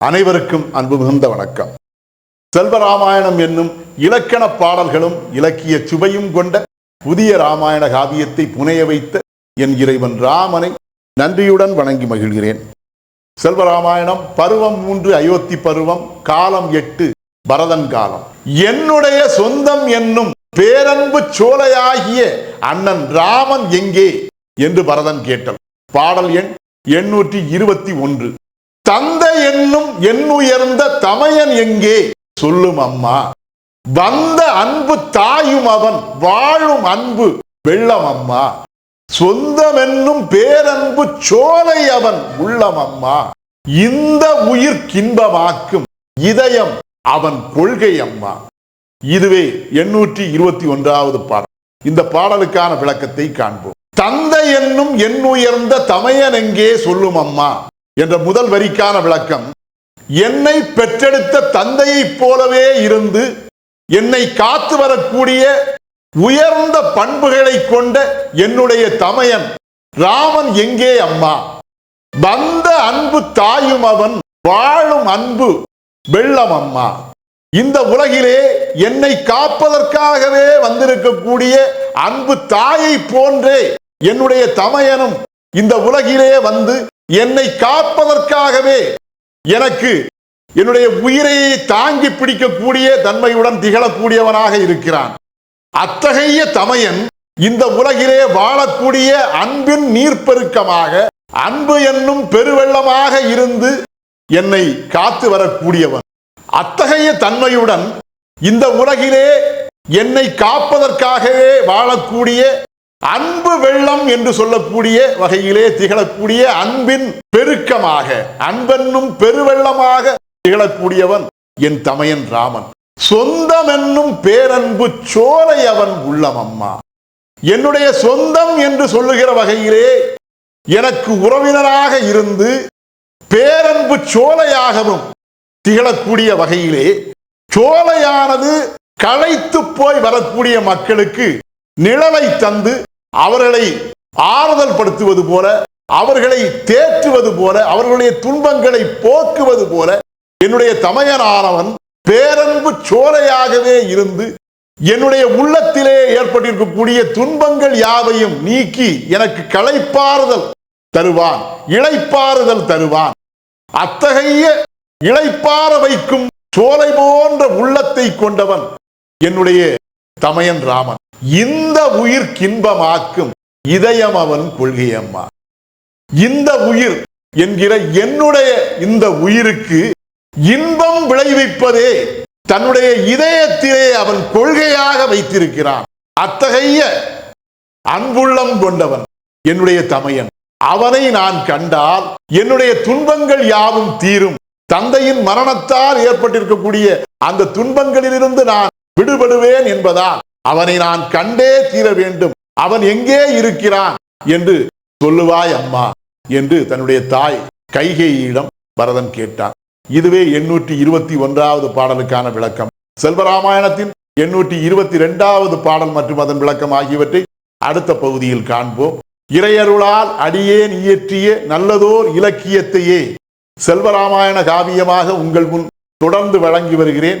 அனைவருக்கும் அன்பு மிகுந்த வணக்கம். செல்வராமாயணம் என்னும் இலக்கண பாடல்களும் இலக்கிய சுவையும் கொண்ட புதிய ராமாயண காவியத்தை புனைய வைத்த என் இறைவன் ராமனை நன்றியுடன் வணங்கி மகிழ்கிறேன். செல்வராமாயணம் பருவம் மூன்று அயோத்தி பருவம் காலம் எட்டு பரதன் காலம். என்னுடைய சொந்தம் என்னும் பேரன்பு சோலையாகிய அண்ணன் ராமன் எங்கே? என்று பரதன் கேட்டான். பாடல் எண் எண்ணூற்றி இருபத்தி ஒன்று. தந்தை என்னும் எண்ணுயர்ந்த தமையன் எங்கே? சொல்லும் அம்மா. வந்த அன்பு தாயும் அவன் வாழும் அன்பு வெள்ளம் அம்மா. சொந்தமென்னும் பேரன்பு சோலை அவன் உள்ளம் அம்மா. இந்த உயிர் கின்பமாக்கும் இதயம் அவன் கொள்கை அம்மா. இதுவே எண்ணூற்றி இருபத்தி ஒன்றாவது பாடல். இந்த பாடலுக்கான விளக்கத்தை காண்போம். தந்தை என்னும் எண்ணுயர்ந்த தமையன் எங்கே? சொல்லும் அம்மா. என்ற முதல் வரிக்கான விளக்கம் என்னை பெற்றெடுத்த தந்தையைப் போலவே இருந்து என்னை காத்து வரக்கூடிய உயர்ந்த பண்புகளை கொண்ட என்னுடைய தமையன் ராமன் எங்கே அம்மா? வந்த அன்பு தாயும் அவன் வாழும் அன்பு வெள்ளம் அம்மா. இந்த உலகிலே என்னை காப்பதற்காகவே வந்திருக்கக்கூடிய அன்பு தாயை போன்றே என்னுடைய தமையனும் இந்த உலகிலே வந்து என்னை காப்பதற்காகவே எனக்கு என்னுடைய உயிரை தாங்கி பிடிக்கக்கூடிய தன்மையுடன் திகழக்கூடியவனாக இருக்கிறான். அத்தகைய தமையன் இந்த உலகிலே வாழக்கூடிய அன்பின் நீர்ப்பெருக்கமாக அன்பு என்னும் பெருவெள்ளமாக இருந்து என்னை காத்து வரக்கூடியவன். அத்தகைய தன்மையுடன் இந்த உலகிலே என்னை காப்பதற்காகவே வாழக்கூடிய அன்பு வெள்ளம் என்று சொல்லக்கூடிய வகையிலே திகழக்கூடிய அன்பின் பெருக்கமாக அன்பென்னும் பெருவெள்ளமாக திகழக்கூடியவன் என் தமையன் ராமன். சொந்தம் என்னும் பேரன்பு சோலை அவன் உள்ளம் அம்மா என்னுடைய சொந்தம் என்று சொல்லுகிற வகையிலே எனக்கு உறவினராக இருந்து பேரன்பு சோலையாகவும் திகழக்கூடிய வகையிலே சோலையானது களைத்து போய் வரக்கூடிய மக்களுக்கு நிழலை தந்து அவர்களை ஆறுதல் படுத்துவது போல அவர்களை தேற்றுவது போல அவர்களுடைய துன்பங்களை போக்குவது போல என்னுடைய தமையனானவன் பேரன்பு சோலையாகவே இருந்து என்னுடைய உள்ளத்திலே ஏற்பட்டிருக்கக்கூடிய துன்பங்கள் யாவையும் நீக்கி எனக்கு களைப்பாறுதல் தருவான் இழைப்பாறுதல் தருவான். அத்தகைய இழைப்பாற வைக்கும் சோலை போன்ற உள்ளத்தை கொண்டவன் என்னுடைய தமையன் ராமன். இந்த உயிர் கின்பமாக்கும் இதயம் அவன் கொள்கை அம்மா இந்த உயிர் என்கிற என்னுடைய இந்த உயிருக்கு இன்பம் விளைவிப்பதே தன்னுடைய இதயத்திலே அவன் கொள்கையாக வைத்திருக்கிறான். அத்தகைய அன்புள்ளம் கொண்டவன் என்னுடைய தமையன். அவனை நான் கண்டால் என்னுடைய துன்பங்கள் யாவும் தீரும். தந்தையின் மரணத்தால் ஏற்பட்டிருக்கக்கூடிய அந்த துன்பங்களிலிருந்து நான் விடுபடுவேன் என்பதால் அவனை நான் கண்டே தீர வேண்டும். அவன் எங்கே இருக்கிறான் என்று சொல்லுவாய் அம்மா என்று தன்னுடைய தாய் கைகேயிடம் பரதன் கேட்டான். இதுவே எண்ணூற்றி இருபத்தி ஒன்றாவது பாடலுக்கான விளக்கம். செல்வராமாயணத்தின் எண்ணூற்றி இருபத்தி இரண்டாவது பாடல் மற்றும் அதன் விளக்கம் ஆகியவற்றை அடுத்த பகுதியில் காண்போம். இறையருளால் அடியேன் இயற்றிய நல்லதோர் இலக்கியத்தையே செல்வராமாயண காவியமாக உங்கள் முன் தொடர்ந்து வழங்கி வருகிறேன்.